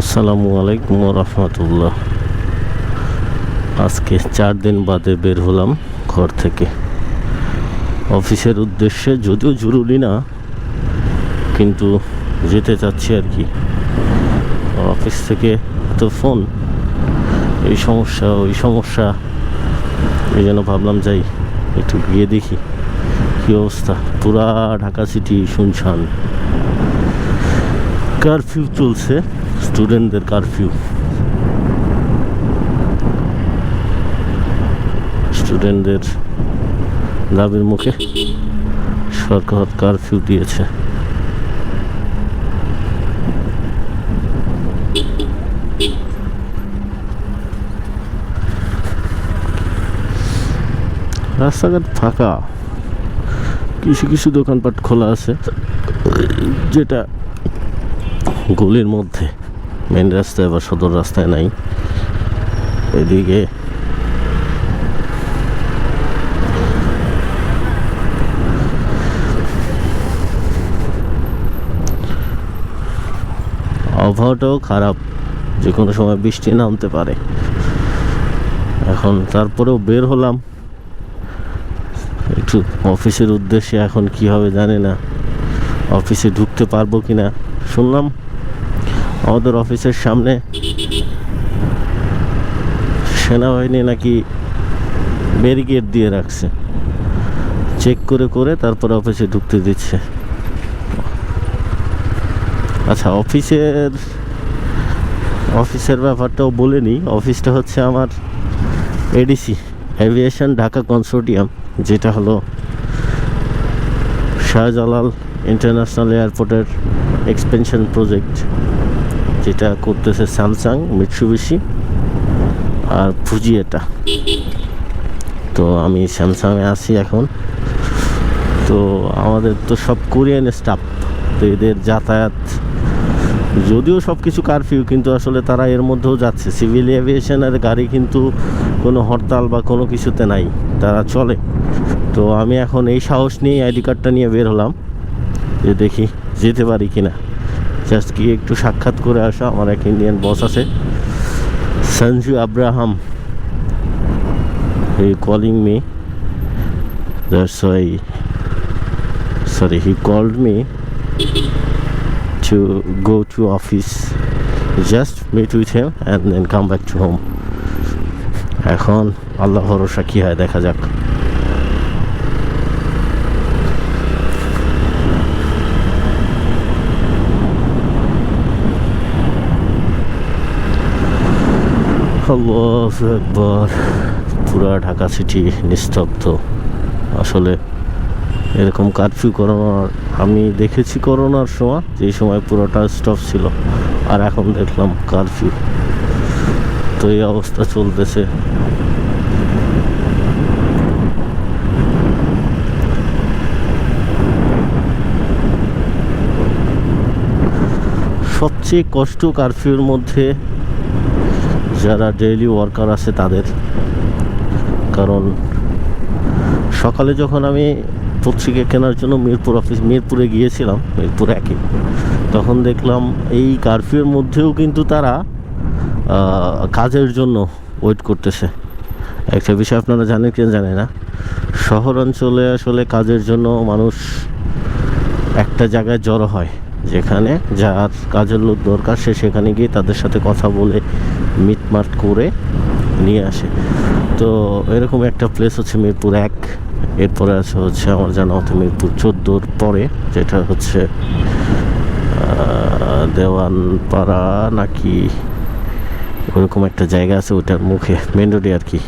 আসসালামু আলাইকুম রহমতুল্লাহ আজকে চার দিন বাদে বের হলাম ঘর থেকে। অফিসের উদ্দেশ্যে যদিও জরুরি না, কিন্তু যেতে চাচ্ছি আর কি। অফিস থেকে তো ফোন, এই সমস্যা, ওই সমস্যা, এই জন্য ভাবলাম যাই, একটু গিয়ে দেখি। কী অবস্থা? পুরা ঢাকা সিটি শুনছান কারফিউ চলছে স্টুডেন্টদের কারফিউ স্টুডেন্টদের দাবির মুখে সরকার কারফিউ দিয়েছে। রাস্তাঘাট ফাঁকা। কিছু কিছু দোকানপাট খোলা আছে, যেটা গলির মধ্যে মেন রাস্তায় বা সদর রাস্তায় নাই। এদিকে আবহাওয়াটাও খারাপ যে কোনো সময় বৃষ্টি নামতে পারে। এখন তারপরেও বের হলাম। একটু অফিসের উদ্দেশ্যে এখন কি হবে জানি না। অফিসে ঢুকতে পারব কি না শুনলাম আমাদের অফিসের সামনে সেনাবাহিনী নাকি ব্যারিকেড দিয়ে রাখছে। চেক করে করে তারপরে অফিসে ঢুকতে দিচ্ছে। আচ্ছা অফিসের অফিসের ব্যাপারটাও বলে নিই। অফিসটা হচ্ছে আমার এডিসি, এভিয়েশন ঢাকা কনসোর্টিয়াম। যেটা হলো শাহজালাল ইন্টারন্যাশনাল এয়ারপোর্টের এক্সপেনশন প্রজেক্ট, যেটা করতেছে স্যামসাং মিটসুবিশি আর ফুজিয়েটা। তো আমি স্যামসাংয়ে আছি এখন। তো আমাদের তো সব কোরিয়ান স্টাফ, তো এদের যাতায়াত, যদিও সব কিছু কারফিউ, কিন্তু আসলে তারা এর মধ্যেও যাচ্ছে। সিভিল এভিয়েশনের গাড়ি কিন্তু কোনো হরতাল বা কোনো কিছুতে নাই। তারা চলে। তো আমি এখন এই সাহস নিয়ে আইডি কার্ডটা নিয়ে বের হলাম যে দেখি যেতে পারি কিনা। জাস্ট গিয়ে একটু সাক্ষাৎ করে আসা, আমার এক ইন্ডিয়ান বস আছে, Sanju Abraham. He calling me that's why sorry, he called me to go to office, just meet with him and then come back to home এখন আল্লাহ ভরসা কি হয়, দেখা যাক। একবার পুরা ঢাকা সিটি নিস্তব্ধ। আসলে এরকম কারফিউ করোনার, আমি দেখেছি করোনার সময়, যে সময় পুরোটা স্টপ ছিল। আর এখন দেখলাম কারফিউ তো এই অবস্থা চলতেছে। সবচেয়ে কষ্ট কারফিউর মধ্যে যারা ডেইলি ওয়ার্কার আছে তাদের। কারণ সকালে যখন আমি পত্রিকা কেনার জন্য মিরপুর অফিস মিরপুরে গিয়েছিলাম, মিরপুর একে, তখন দেখলাম এই কারফিউর মধ্যেও কিন্তু তারা কাজের জন্য ওয়েট করতেছে। একটা বিষয় আপনারা জানেন কি জানে না। শহর অঞ্চলে আসলে কাজের জন্য মানুষ একটা জায়গায় জড়ো হয়। যেখানে যার কাজের লোক দরকার, সে সেখানে গিয়ে তাদের সাথে কথা বলে মিটমাট করে নিয়ে আসে। তো এরকম একটা প্লেস হচ্ছে মিরপুর এক। এরপরে আছে হচ্ছে আমার জানা মতো মিরপুর চোদ্দোর পরে, যেটা হচ্ছে দেওয়ানপাড়া নাকি ওরকম একটা জায়গা আছে, ওটার মুখে মেন রোডে আর কি।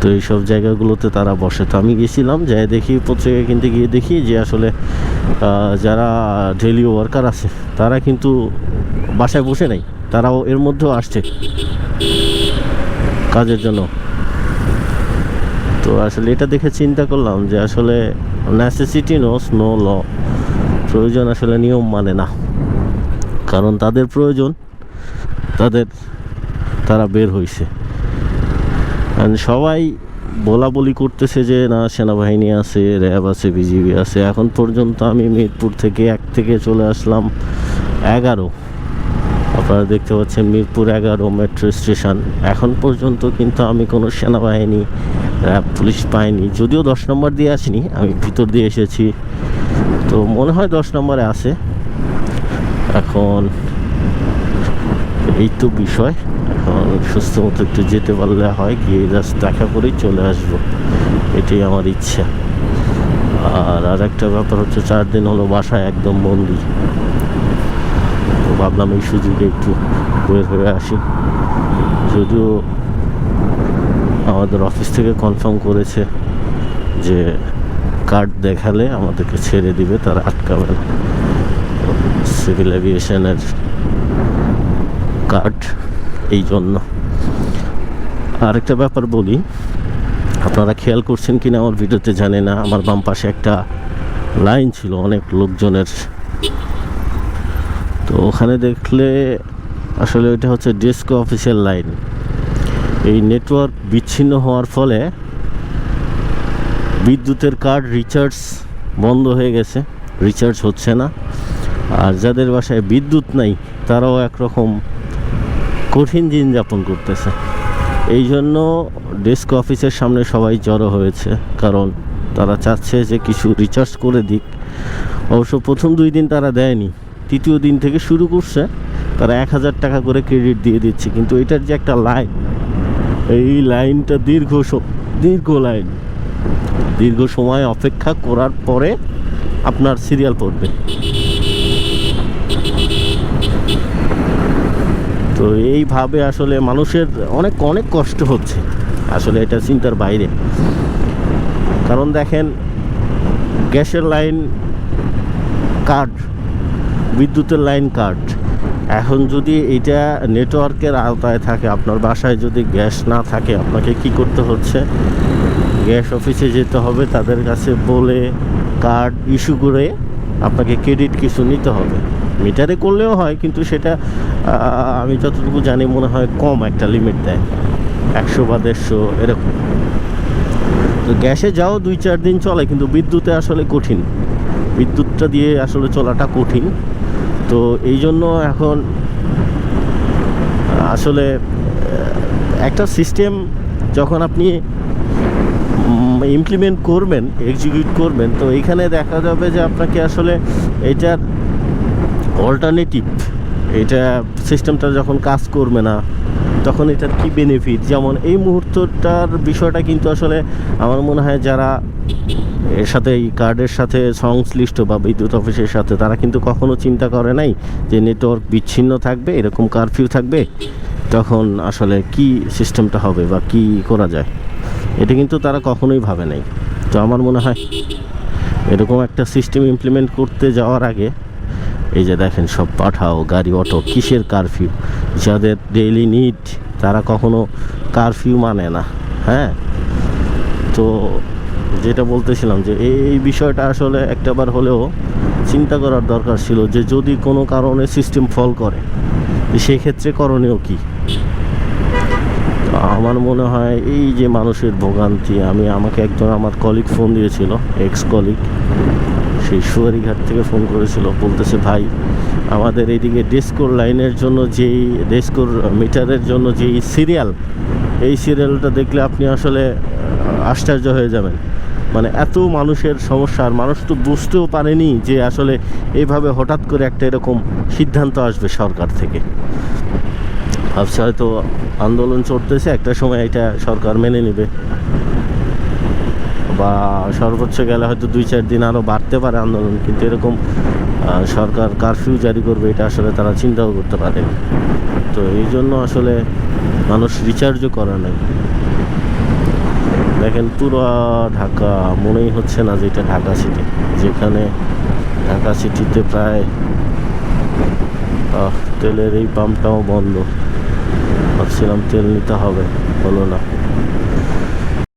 তো এইসব জায়গাগুলোতে তারা বসে। তো আমি গেছিলাম, যাই দেখি পত্রিকা কিনতে গিয়ে দেখি যে আসলে যারা ডেলি ওয়ার্কার আছে, তারা কিন্তু বাসায় বসে নাই, তারাও এর মধ্যেও আসছে কাজের জন্য। তো আসলে এটা দেখে চিন্তা করলাম যে আসলে নেসেসিটি নোস নো ল প্রয়োজন আসলে নিয়ম মানে না। কারণ তাদের প্রয়োজন, তাদের, তারা বের হয়েছে সবাই বলা বলি করতেছে যে, না, সেনাবাহিনী আছে, র্যাব আছে, বিজিবি আছে। এখন পর্যন্ত আমি মিরপুর থেকে এক থেকে চলে আসলাম এগারো। আপনারা দেখতে পাচ্ছেন মিরপুর এগারো মেট্রো স্টেশন। এখন পর্যন্ত কিন্তু আমি কোনো সেনাবাহিনী, র্যাব, পুলিশ পাইনি। যদিও দশ নম্বর দিয়ে আসিনি, আমি ভিতর দিয়ে এসেছি। তো মনে হয় দশ নম্বরে আছে। এখন এই তো বিষয়। এখন সুস্থ মতো একটু যেতে পারলে হয়, গিয়ে জাস্ট দেখা করেই চলে আসব। এটাই আমার ইচ্ছা। আর আর একটা ব্যাপার হচ্ছে, চার দিন হলো বাসায় একদম বন্দি। তো ভাবলাম এই সুযোগে একটু বের হয়ে আসি। যদিও আমাদের অফিস থেকে কনফার্ম করেছে যে কার্ড দেখালে আমাদেরকে ছেড়ে দিবে, তারা আটকাবে সিভিল এভিয়েশনের কার্ড এই জন্য আরেকটা ব্যাপার বলি, আপনারা খেয়াল করছেন কিনা আমার ভিডিওতে জানে না, আমার বাম পাশে একটা লাইন ছিল অনেক লোকজনের। তো ওখানে দেখলে আসলে ওইটা হচ্ছে ডেস্কো অফিসের লাইন। এই নেটওয়ার্ক বিচ্ছিন্ন হওয়ার ফলে বিদ্যুতের কার্ড রিচার্জ বন্ধ হয়ে গেছে, রিচার্জ হচ্ছে না। আর যাদের বাসায় বিদ্যুৎ নাই, তারাও একরকম কঠিন দিন যাপন করতেছে। এই জন্য ডেস্ক অফিসের সামনে সবাই জড়ো হয়েছে, কারণ তারা চাচ্ছে যে কিছু রিচার্জ করে দিক। অবশ্য প্রথম দুই দিন তারা দেয়নি, তৃতীয় দিন থেকে শুরু করছে, তারা এক হাজার টাকা করে ক্রেডিট দিয়ে দিচ্ছে। কিন্তু এটার যে একটা লাইন এই লাইনটা দীর্ঘ দীর্ঘ লাইন দীর্ঘ সময় অপেক্ষা করার পরে আপনার সিরিয়াল পড়বে। তো এইভাবে আসলে মানুষের অনেক অনেক কষ্ট হচ্ছে আসলে এটা চিন্তার বাইরে। কারণ দেখেন, গ্যাসের লাইন কাট, বিদ্যুতের লাইন কাট। এখন যদি এটা নেটওয়ার্কের আওতায় থাকে, আপনার বাসায় যদি গ্যাস না থাকে, আপনাকে কি করতে হচ্ছে? গ্যাস অফিসে যেতে হবে, তাদের কাছে বলে কার্ড ইস্যু করে আপনাকে ক্রেডিট কিছু নিতে হবে। মিটারে করলেও হয়, কিন্তু সেটা আমি যতটুকু জানি মনে হয় কম একটা লিমিট দেয়। একশো বা দেড়শো, এরকম। তো গ্যাসে যাও, দুই চার দিন চলে, কিন্তু বিদ্যুতে আসলে কঠিন। বিদ্যুৎটা দিয়ে আসলে চলাটা কঠিন। তো এই জন্য এখন আসলে একটা সিস্টেম যখন আপনি ইমপ্লিমেন্ট করবেন এক্সিকিউট করবেন, তো এইখানে দেখা যাবে যে আপনাকে আসলে এটার অল্টারনেটিভ এটা সিস্টেমটা যখন কাজ করবে না, তখন এটার কি বেনিফিট যেমন এই মুহূর্তটার বিষয়টা কিন্তু আসলে আমার মনে হয় যারা এর সাথে এই কার্ডের সাথে সংশ্লিষ্ট বা বিদ্যুৎ অফিসের সাথে, তারা কিন্তু কখনো চিন্তা করে নাই যে নেটওয়ার্ক বিচ্ছিন্ন থাকবে, এরকম কারফিউ থাকবে, তখন আসলে কি সিস্টেমটা হবে বা কি করা যায়? এটা কিন্তু তারা কখনোই ভাবে নাই। তো আমার মনে হয় এরকম একটা সিস্টেম ইমপ্লিমেন্ট করতে যাওয়ার আগে এই যে দেখেন সব পাঠাও, গাড়ি, অটো, কিসের কারফিউ যাদের ডেইলি নিড তারা কখনো কারফিউ মানে না হ্যাঁ? তো যেটা বলতেছিলাম যে এই বিষয়টা আসলে একটাবার হলেও চিন্তা করার দরকার ছিল যে যদি কোনো কারণে সিস্টেম ফল করে সেই ক্ষেত্রে করণীয় কী? আমার মনে হয় এই যে মানুষের ভোগান্তি, আমি, আমাকে একজন আমার কলিগ ফোন দিয়েছিল এক্স কলিগ সেই সুয়ারিঘাট থেকে ফোন করেছিল, বলতেছে, ভাই, আমাদের এইদিকে ডেস্কোর লাইনের জন্য যেই ডেস্কোর মিটারের জন্য যেই সিরিয়াল এই সিরিয়ালটা দেখলে আপনি আসলে আশ্চর্য হয়ে যাবেন। মানে এত মানুষের সমস্যা, আর মানুষ তো বুঝতেও পারেনি যে আসলে এইভাবে হঠাৎ করে একটা এরকম সিদ্ধান্ত আসবে সরকার থেকে। ভাবছে হয়তো আন্দোলন চলতেছে, একটা সময় এটা সরকার মেনে নেবে। বা সর্বোচ্চ গেলে হয়তো দুই চার দিন আরও বাড়তে পারে আন্দোলন, কিন্তু এরকম সরকার কারফিউ জারি করবে, এটা আসলে তারা চিন্তাও করতে পারে তো এই জন্য আসলে মানুষ রিচার্জও করে নাই। দেখেন পুরো ঢাকা মনেই হচ্ছে না যে এটা ঢাকা সিটি যেখানে ঢাকা সিটিতে প্রায় তেলের এই পাম্পটাও বন্ধ। ভাবছিলাম তেল নিতে হবে, হলো না।